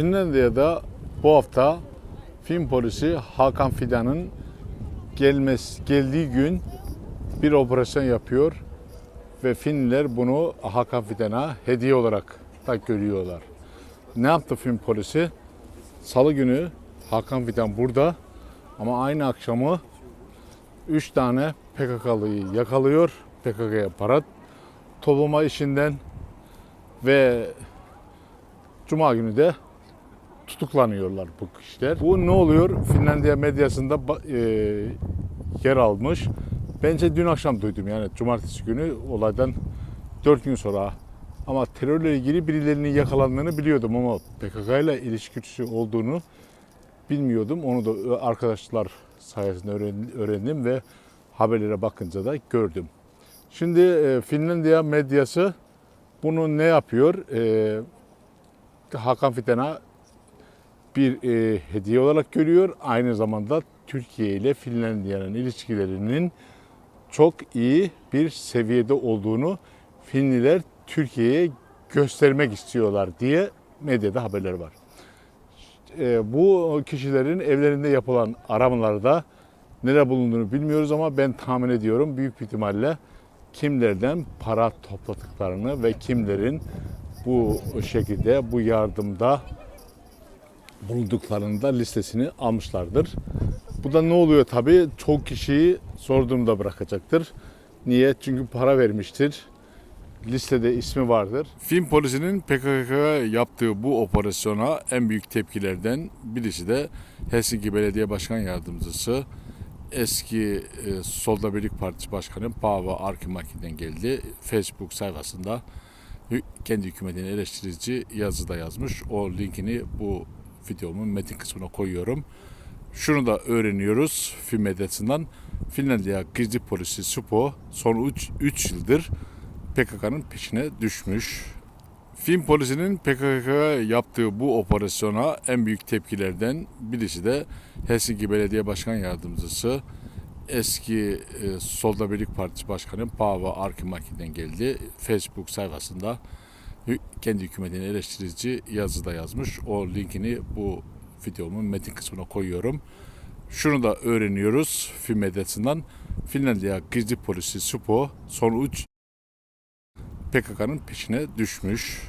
Finlandiya'da bu hafta film polisi Hakan Fidan'ın gelmesi, geldiği gün bir operasyon yapıyor ve Finliler bunu Hakan Fidan'a hediye olarak da görüyorlar. Ne yaptı film polisi? Salı günü Hakan Fidan burada ama aynı akşamı 3 tane PKK'lıyı yakalıyor. PKK'ya para toplama işinden ve Cuma günü de tutuklanıyorlar bu kişiler. Bu ne oluyor? Finlandiya medyasında e, yer almış. Bence dün akşam duydum yani cumartesi günü olaydan 4 gün sonra. Ama terörle ilgili birilerinin yakalandığını biliyordum ama PKK ile ilişkisi olduğunu bilmiyordum. Onu da arkadaşlar sayesinde öğren- öğrendim ve haberlere bakınca da gördüm. Şimdi e, Finlandiya medyası bunu ne yapıyor? E, Hakan Fidan'a bir e, hediye olarak görüyor. Aynı zamanda Türkiye ile Finlandiya'nın ilişkilerinin çok iyi bir seviyede olduğunu Finliler Türkiye'ye göstermek istiyorlar diye medyada haberler var. E, bu kişilerin evlerinde yapılan aramalarda neler bulunduğunu bilmiyoruz ama ben tahmin ediyorum büyük bir ihtimalle kimlerden para topladıklarını ve kimlerin bu şekilde bu yardımda bulunduklarını da listesini almışlardır. Bu da ne oluyor tabii çok kişiyi zor durumda bırakacaktır. Niye? Çünkü para vermiştir. Listede ismi vardır. Film polisinin PKK'ya yaptığı bu operasyona en büyük tepkilerden birisi de Helsinki Belediye Başkan Yardımcısı eski e, Solda Birlik Partisi Başkanı Paavo Arkimaki'den geldi. Facebook sayfasında kendi hükümetini eleştirici yazı da yazmış. O linkini bu videomun metin kısmına koyuyorum. Şunu da öğreniyoruz film medyasından. Finlandiya gizli polisi Supo son 3 yıldır PKK'nın peşine düşmüş. Film polisinin PKK'ya yaptığı bu operasyona en büyük tepkilerden birisi de Helsinki Belediye Başkan Yardımcısı eski e, Solda Birlik Partisi Başkanı Paavo Arkimaki'den geldi. Facebook sayfasında kendi hükümetini eleştirici yazı da yazmış. O linkini bu videomun metin kısmına koyuyorum. Şunu da öğreniyoruz film medyasından. Finlandiya gizli polisi Supo son 3 PKK'nın peşine düşmüş.